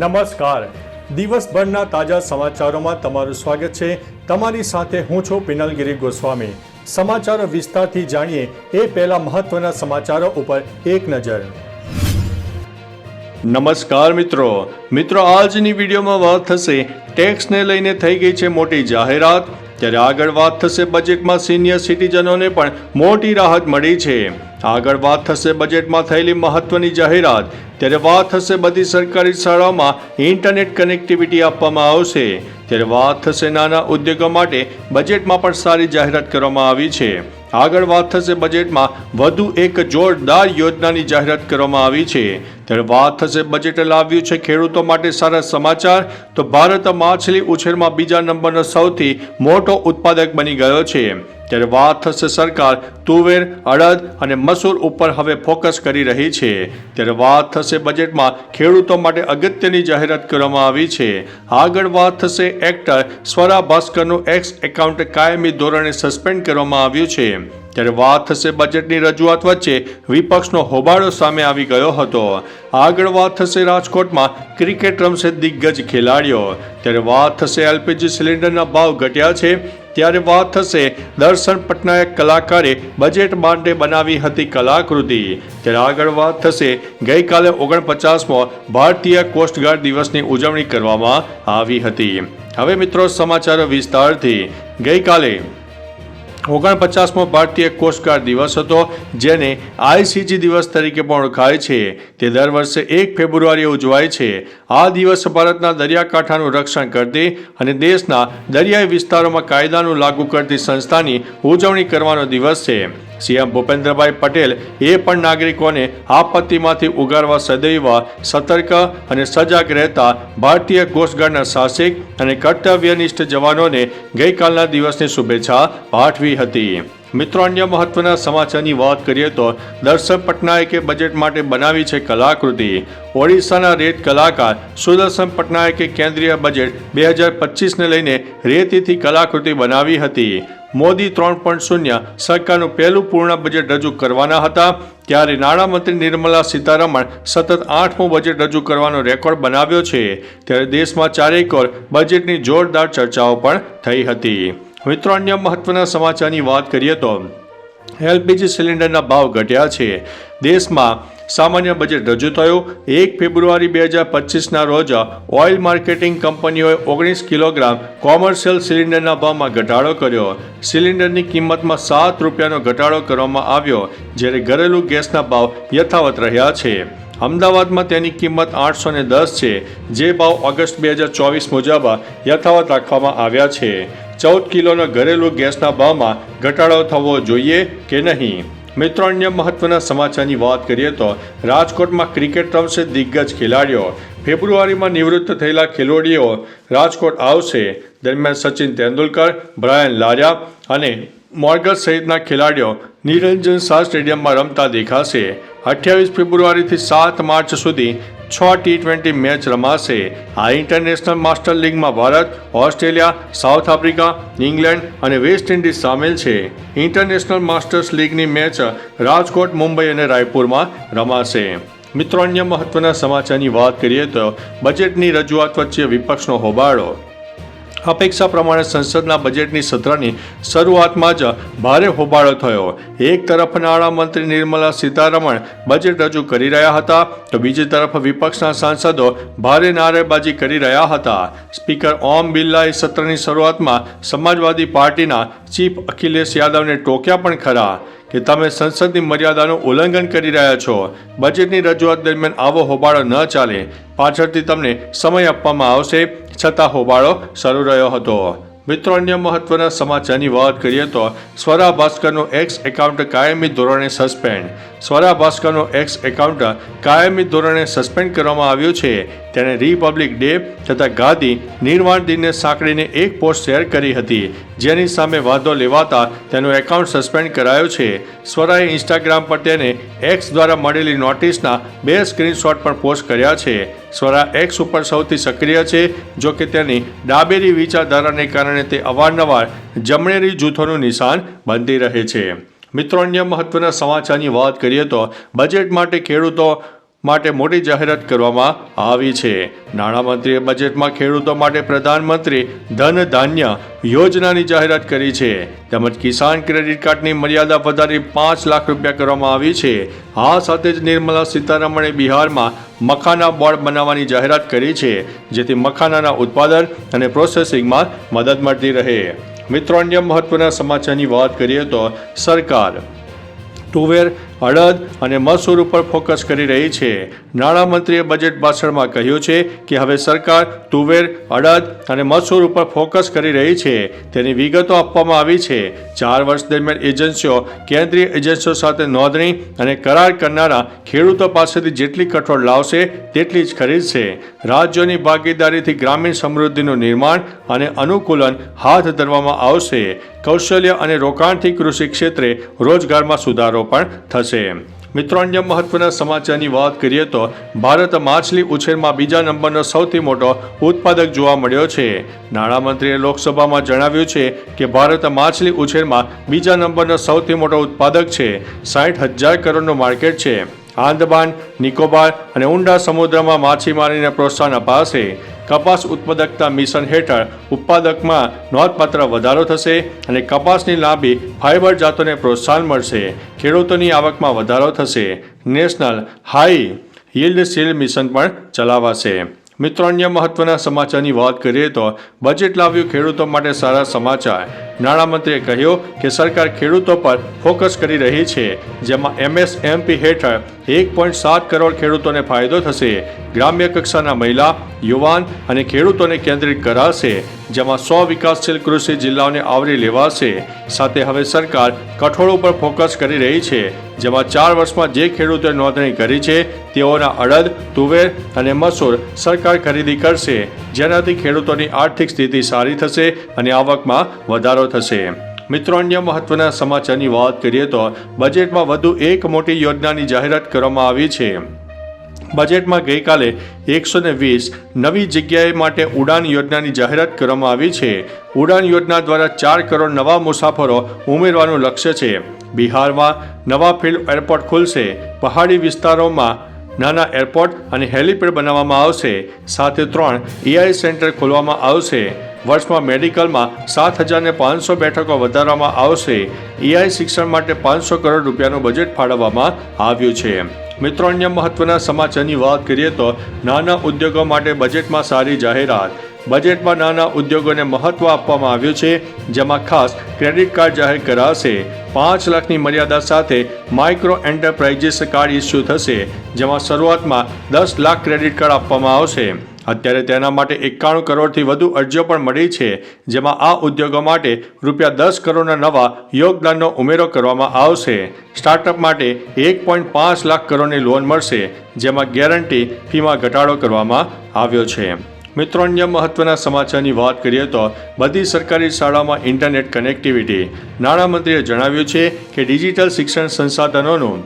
નમસ્કાર. દિવસભરના તાજા સમાચારોમાં તમારું સ્વાગત છે. તમારી સાથે હું છું પિનલગીરી ગોસ્વામી. સમાચારો વિસ્તારથી જાણીએ એ પહેલા મહત્વના સમાચારો ઉપર એક નજર. નમસ્કાર મિત્રો. મિત્રો, આજની વિડીયોમાં વાત થશે ટેક્સને લઈને થઈ ગઈ છે મોટી જાહેરાત. ત્યારે આગળ વાત થશે બજેટમાં સિનિયર સિટીઝનોને પણ મોટી રાહત મળી છે. આગળ વાત થશે બજેટમાં થયેલી મહત્વની જાહેરાત. ત્યારે વાત થશે બધી સરકારી શાળાઓમાં ઇન્ટરનેટ કનેક્ટિવિટી આપવામાં આવશે. ત્યારે વાત થશે નાના ઉદ્યોગો માટે બજેટમાં પણ સારી જાહેરાત કરવામાં આવી છે. આગળ વાત થશે બજેટમાં. વધુ એક જોરદાર યોજનાની જાહેરાત કરવામાં આવી છે. ત્યારે વાત થશે બજેટ લાવ્યું છે ખેડૂતો માટે સારા સમાચાર. તો ભારત માછલી ઉછેરમાં બીજા નંબરનો સૌથી મોટો ઉત્પાદક બની ગયો છે. ત્યારે વાત થશે સરકાર, તુવેર, અડદ અને મસૂર ઉપર હવે ફોકસ કરી રહી છે. ત્યારે વાત થશે બજેટમાં, ખેડૂતો માટે અગત્યની જાહેરાત કરવામાં આવી છે. આગળ વાત થશે એક્ટર, સ્વરા ભાસ્કરનું એક્સ એકાઉન્ટ કાયમી ધોરણે સસ્પેન્ડ કરવામાં આવ્યું છે. ત્યારે વાત થશે બજેટની રજૂઆત વચ્ચે, વિપક્ષનો હોબાળો સામે આવી ગયો હતો. આગળ વાત થશે રાજકોટમાં, ક્રિકેટ રમશે દિગ્ગજ ખેલાડીઓ. ત્યારે વાત થશે એલપીજી સિલિન્ડરના ભાવ ઘટ્યા છે. ત્યારે વાત થશે, દર્શન પટનાયક કલાકારે બજેટ માટે બનાવી હતી કલાકૃતિ. ત્યારે આગળ વાત થશે, ગઈકાલે ઓગણપચાસમો ભારતીય કોસ્ટગાર્ડ દિવસની ઉજવણી કરવામાં આવી હતી. હવે મિત્રો સમાચારો વિસ્તારથી. ગઈકાલે ઓગણપચાસમો ભારતીય કોસ્ટગાર્ડ દિવસ હતો, જેને આઈસીજી દિવસ તરીકે પણ ઓળખાય છે. તે દર વર્ષે એક ફેબ્રુઆરીએ ઉજવાય છે. આ દિવસ ભારતના દરિયાકાંઠાનું રક્ષણ કરતી અને દેશના દરિયાઈ વિસ્તારોમાં કાયદાનું લાગુ કરતી સંસ્થાની ઉજવણી કરવાનો દિવસ છે. સીએમ ભૂપેન્દ્રભાઈ પટેલ એ પણ નાગરિકોને આપત્તિમાંથી ઉગારવા સદૈવ સતર્ક અને સજાગ રહેતા ભારતીય કોસ્ટગાર્ડના સાહસિક અને કર્તવ્યનિષ્ઠ જવાનોને ગઈકાલના દિવસની શુભેચ્છા પાઠવી હતી. મિત્રો, અન્ય મહત્વના સમાચારની વાત કરીએ તો દર્શન પટનાયકે બજેટ માટે બનાવી છે કલાકૃતિ. ઓડિશાના રેત કલાકાર સુદર્શન પટનાયકે કેન્દ્રીય બજેટ બે હજાર પચીસને લઈને રેતીથી કલાકૃતિ બનાવી હતી. મોદી ત્રણ પોઈન્ટ શૂન્ય સરકારનું પહેલું પૂર્ણ બજેટ રજૂ કરવાના હતા. ત્યારે નાણામંત્રી નિર્મલા સીતારમણ સતત આઠમું બજેટ રજૂ કરવાનો રેકોર્ડ બનાવ્યો છે. ત્યારે દેશમાં ચારેક ઓર બજેટની જોરદાર ચર્ચાઓ પણ થઈ હતી. મિત્રો અન્ય મહત્વના સમાચારની વાત કરીએ તો એલપીજી સિલિન્ડરના ભાવ ઘટ્યા છે. દેશમાં સામાન્ય બજેટ રજૂ થયું. એક ફેબ્રુઆરી બે હજાર પચીસના રોજ ઓઇલ માર્કેટિંગ કંપનીઓએ ઓગણીસ કિલોગ્રામ કોમર્શિયલ સિલિન્ડરના ભાવમાં ઘટાડો કર્યો. સિલિન્ડરની કિંમતમાં સાત રૂપિયાનો ઘટાડો કરવામાં આવ્યો, જ્યારે ઘરેલું ગેસના ભાવ યથાવત રહ્યા છે. અમદાવાદમાં તેની કિંમત આઠસો દસ છે, જે ભાવ ઓગસ્ટ બે હજાર ચોવીસ મુજબ યથાવત રાખવામાં આવ્યા છે. ચૌદ કિલોના ઘરેલું ગેસના ભાવમાં ઘટાડો થવો જોઈએ કે નહીં? મિત્રો, અન્ય મહત્વના સમાચારની વાત કરીએ તો રાજકોટમાં ક્રિકેટ રમશે દિગ્ગજ ખેલાડીઓ. ફેબ્રુઆરીમાં નિવૃત્ત થયેલા ખેલાડીઓ રાજકોટ આવશે. દરમિયાન સચિન તેંડુલકર, બ્રાયન લારિયા અને મોર્ગસ સહિતના ખેલાડીઓ નિરંજન શાહ સ્ટેડિયમમાં રમતા દેખાશે. અઠ્યાવીસ ફેબ્રુઆરીથી સાત માર્ચ સુધી છ ટી ટ્વેન્ટી મેચ રમાશે. આ international master લીગમાં Bharat, Australia, south Africa, England અને વેસ્ટ ઇન્ડિઝ સામેલ છે. ઇન્ટરનેશનલ માસ્ટર્સ લીગની મેચ રાજકોટ, મુંબઈ અને રાયપુરમાં રમાશે. મિત્રો, અન્ય મહત્વના સમાચારની વાત કરીએ તો બજેટની રજૂઆત વચ્ચે વિપક્ષનો હોબાળો. અપેક્ષા પ્રમાણે સંસદના બજેટની સત્રની શરૂઆતમાં જ ભારે હોબાળો થયો. એક તરફ નાણામંત્રી નિર્મલા સીતારમણ બજેટ રજૂ કરી રહ્યા હતા, તો બીજી તરફ વિપક્ષના સાંસદો ભારે નારેબાજી કરી રહ્યા હતા. સ્પીકર ઓમ બિરલાએ સત્રની શરૂઆતમાં સમાજવાદી પાર્ટીના ચીફ અખિલેશ યાદવને ટોક્યા પણ ખરા. કે તમે સંસદની મર્યાદાનું ઉલ્લંઘન કરી રહ્યા છો. બજેટની રજૂઆત દરમિયાન આવો હોબાળો ન ચાલે. પાછળથી તમને સમય આપવામાં આવશે, છતાં હોબાળો શરૂ રહ્યો હતો. મિત્રો, અન્ય મહત્વના સમાચારની વાત કરીએ તો સ્વરા ભાસ્કરનું એક્સ એકાઉન્ટ કાયમી ધોરણે સસ્પેન્ડ સ્વરા ભાસ્કરનું એક્સ એકાઉન્ટ કાયમી ધોરણે સસ્પેન્ડ કરવામાં આવ્યું છે. તેણે રિપબ્લિક ડે તથા ગાંધી નિર્વાણ દિનને સાંકળીને એક પોસ્ટ શેર કરી હતી. જેની સામે વાંધો લેવાતા તેનું એકાઉન્ટ સસ્પેન્ડ કરાયો છે. સ્વરાએ ઇન્સ્ટાગ્રામ પર તેને એક્સ દ્વારા મળેલી નોટિસના બે સ્ક્રીનશોટ પણ પોસ્ટ કર્યા છે. સ્વરા એક્સ ઉપર સૌથી સક્રિય છે, જો કે તેની ડાબેરી વિચારધારાને કારણે તે અવારનવાર જમણેરી જૂથોનું નિશાન બનતી રહે છે. મિત્રો, અન્ય મહત્વના સમાચારની વાત કરીએ તો બજેટ માટે ખેડૂતો માટે મોટી જાહેરાત કરવામાં આવી છે. નાણામંત્રીએ બજેટમાં ખેડૂતો માટે પ્રધાનમંત્રી ધન ધાન્ય યોજનાની જાહેરાત કરી છે. તેમજ કિસાન ક્રેડિટ કાર્ડની મર્યાદા વધારી પાંચ લાખ રૂપિયા કરવામાં આવી છે. આ સાથે જ નિર્મલા સીતારમણે બિહારમાં મખાના બોર્ડ બનાવવાની જાહેરાત કરી છે, જેથી મખાનાના ઉત્પાદન અને પ્રોસેસિંગમાં મદદ મળતી રહે. મિત્રો, અન્ય મહત્વના સમાચારની વાત કરીએ તો સરકાર, તુવેર અડદ અને મસૂર ઉપર ફોકસ કરી રહી છે. નાણામંત્રીએ બજેટ ભાષણમાં કહ્યું છે કે હવે સરકાર તુવેર અડદ અને મસૂર ઉપર ફોકસ કરી રહી છે. તેની વિગતો આપવામાં આવી છે. ચાર વર્ષ દરમિયાન એજન્સીઓ, કેન્દ્રીય એજન્સીઓ સાથે નોંધણી અને કરાર કરનારા ખેડૂતો પાસેથી જેટલી કઠોળ લાવશે, તેટલી જ ખરીદશે. રાજ્યોની ભાગીદારીથી ગ્રામીણ સમૃદ્ધિનું નિર્માણ અને અનુકૂલન હાથ ધરવામાં આવશે. કૌશલ્ય અને રોકાણથી કૃષિ ક્ષેત્રે રોજગારમાં સુધારો પણ થશે મિત્રો, અન્ય મહત્વના સમાચારની વાત કરીએ તો ભારત માછલી ઉછેરમાં બીજા નંબરનો સૌથી મોટો ઉત્પાદક જોવા મળ્યો છે. નાણામંત્રીએ લોકસભામાં જણાવ્યું છે કે ભારત માછલી ઉછેરમાં બીજા નંબરનો સૌથી મોટો ઉત્પાદક છે. સાઠ હજાર કરોડનું માર્કેટ છે. આંદમાન નિકોબાર અને ઊંડા સમુદ્રમાં માછીમારીને પ્રોત્સાહન અપાશે. કપાસ ઉત્પાદકતા મિશન હેઠળ ઉત્પાદકમાં નોંધપાત્ર વધારો થશે અને કપાસની લાંબી ફાઇબર જાતોને પ્રોત્સાહન મળશે. ખેડૂતોની આવકમાં વધારો થશે. National high yield seed mission પણ ચલાવાશે. મિત્રો અન્ય મહત્વના સમાચારની વાત કરીએ તો બજેટ લાવ્યું ખેડૂતો માટે સારા સમાચાર. નાણામંત્રીએ કહ્યું કે સરકાર ખેડૂતો પર ફોકસ કરી રહી છે, જેમાં એમએસએમપી હેઠળ એક પોઈન્ટ સાત કરોડ ખેડૂતોને ફાયદો થશે. ગ્રામ્ય કક્ષાના મહિલા, યુવાન અને ખેડૂતોને કેન્દ્રિત કરાશે, જેમાં સો વિકાસશીલ કૃષિ જિલ્લાઓને આવરી લેવાશે. સાથે હવે સરકાર કઠોળ ઉપર ફોકસ કરી રહી છે. જેમાં ચાર વર્ષમાં જે ખેડૂતોએ નોંધણી કરી છે, તેઓના અડદ, તુવેર અને મસૂર સરકાર ખરીદી કરશે. જેનાથી ખેડૂતોની આર્થિક સ્થિતિ સારી થશે અને આવકમાં વધારો થશે. મિત્રો, અન્ય મહત્વના સમાચારની વાત કરીએ તો બજેટમાં વધુ એક મોટી યોજનાની જાહેરાત કરવામાં આવી છે. બજેટમાં ગઈકાલે એકસો ને વીસ નવી જગ્યાએ માટે ઉડાન યોજનાની જાહેરાત કરવામાં આવી છે. ઉડાન યોજના દ્વારા ચાર કરોડ નવા મુસાફરો ઉમેરવાનું લક્ષ્ય છે. બિહારમાં નવા ફિલ્ડ એરપોર્ટ ખુલશે. પહાડી વિસ્તારોમાં નાના એરપોર્ટ અને હેલિપેડ બનાવવામાં આવશે. સાથે ત્રણ એઆઈ સેન્ટર ખોલવામાં આવશે. વર્ષમાં મેડિકલમાં સાત હજારને પાંચસો બેઠકો વધારવામાં આવશે. એઆઈ શિક્ષણ માટે પાંચસો કરોડ રૂપિયાનું બજેટ ફાળવવામાં આવ્યું છે. મિત્રો, અન્ય મહત્વના સમાચારની વાત કરીએ તો નાના ઉદ્યોગો માટે બજેટમાં સારી જાહેરાત. બજેટમાં નાના ઉદ્યોગોને મહત્વ આપવામાં આવ્યું છે, જેમાં ખાસ ક્રેડિટ કાર્ડ જાહેર કરાશે. પાંચ લાખની મર્યાદા સાથે માઇક્રો એન્ટરપ્રાઇઝીસ કાર્ડ ઇસ્યુ થશે, જેમાં શરૂઆતમાં દસ લાખ ક્રેડિટ કાર્ડ આપવામાં આવશે. અત્યારે તેના માટે એકાણું કરોડથી વધુ અરજીઓ પણ મળી છે, જેમાં આ ઉદ્યોગો માટે રૂપિયા દસ કરોડના નવા યોગદાનનો ઉમેરો કરવામાં આવશે. સ્ટાર્ટઅપ માટે એક પોઈન્ટ પાંચ લાખ કરોડની લોન મળશે, જેમાં ગેરંટી ફીમાં ઘટાડો કરવામાં આવ્યો છે. મિત્રો, અન્ય મહત્વના સમાચારની વાત કરીએ તો બધી સરકારી શાળામાં ઇન્ટરનેટ કનેક્ટિવિટી. નાણામંત્રીએ જણાવ્યું છે કે ડિજિટલ શિક્ષણ સંસાધનોનું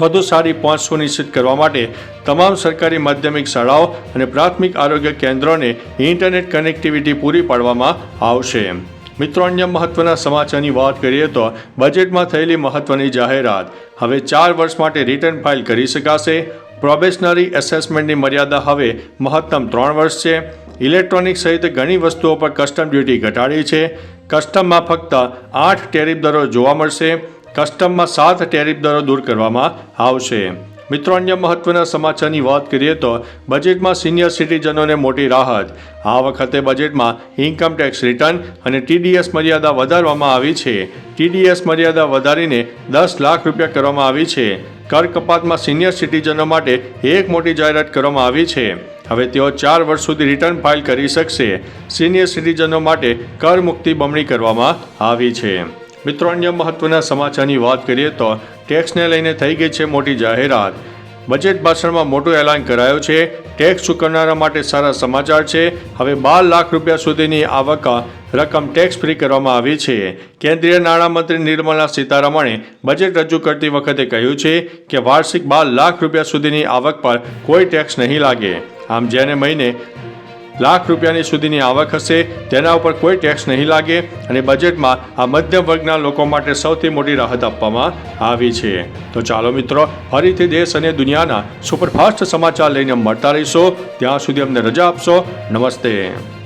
વધુ સારી પહોંચ સુનિશ્ચિત કરવા માટે તમામ સરકારી માધ્યમિક શાળાઓ અને પ્રાથમિક આરોગ્ય કેન્દ્રોને ઇન્ટરનેટ કનેક્ટિવિટી પૂરી પાડવામાં આવશે. મિત્રો, અન્ય મહત્વના સમાચારની વાત કરીએ તો બજેટમાં થયેલી મહત્વની જાહેરાત. હવે ચાર વર્ષ માટે રિટર્ન ફાઇલ કરી શકાશે. પ્રોબેશનરી એસેસમેન્ટની મર્યાદા હવે મહત્તમ ત્રણ વર્ષ છે. ઇલેક્ટ્રોનિક સહિત ઘણી વસ્તુઓ પર કસ્ટમ ડ્યુટી ઘટાડી છે. કસ્ટમમાં ફક્ત આઠ ટેરિફ દરો જોવા મળશે. કસ્ટમમાં સાત ટેરિફ દરો દૂર કરવામાં આવશે. મિત્રો, અન્ય મહત્વના સમાચારની વાત કરીએ તો બજેટમાં સિનિયર સિટીઝનોને મોટી રાહત. આ વખતે બજેટમાં ઇન્કમ ટેક્સ રિટર્ન અને ટીડીએસ મર્યાદા વધારવામાં આવી છે. ટીડીએસ મર્યાદા વધારીને દસ લાખ રૂપિયા કરવામાં આવી છે. કર કપાતમાં સિનિયર સિટીઝનો માટે એક મોટી જાહેરાત કરવામાં આવી છે. હવે તેઓ ચાર વર્ષ સુધી રિટર્ન ફાઇલ કરી શકશે. સિનિયર સિટીઝનો માટે કર મુક્તિ બમણી કરવામાં આવી છે. મિત્રો, અન્ય મહત્વના સમાચારની વાત કરીએ તો ટેક્સને લઈને થઈ ગઈ છે મોટી જાહેરાત. બજેટ ભાષણમાં મોટું એલાન કરાયું છે. ટેક્સ ચૂકવનારા માટે સારા સમાચાર છે. હવે બાર લાખ રૂપિયા સુધીની આવક રકમ ટેક્સ ફ્રી કરવામાં આવી છે. કેન્દ્રીય નાણામંત્રી નિર્મલા સીતારમણે બજેટ રજૂ કરતી વખતે કહ્યું છે કે વાર્ષિક બાર લાખ રૂપિયા સુધીની આવક પર કોઈ ટેક્સ નહીં લાગે. આમ જેને મહિને લાખ રૂપિયાની સુધીની આવક હશે, તેના ઉપર કોઈ ટેક્સ નહીં લાગે અને બજેટમાં આ મધ્યમ વર્ગના લોકો માટે સૌથી મોટી રાહત આપવામાં આવી છે. તો ચાલો મિત્રો, ફરીથી દેશ અને દુનિયાના સુપરફાસ્ટ સમાચાર લઈને મળતા રહીશો. ત્યાં સુધી અમને રજા આપશો. નમસ્તે.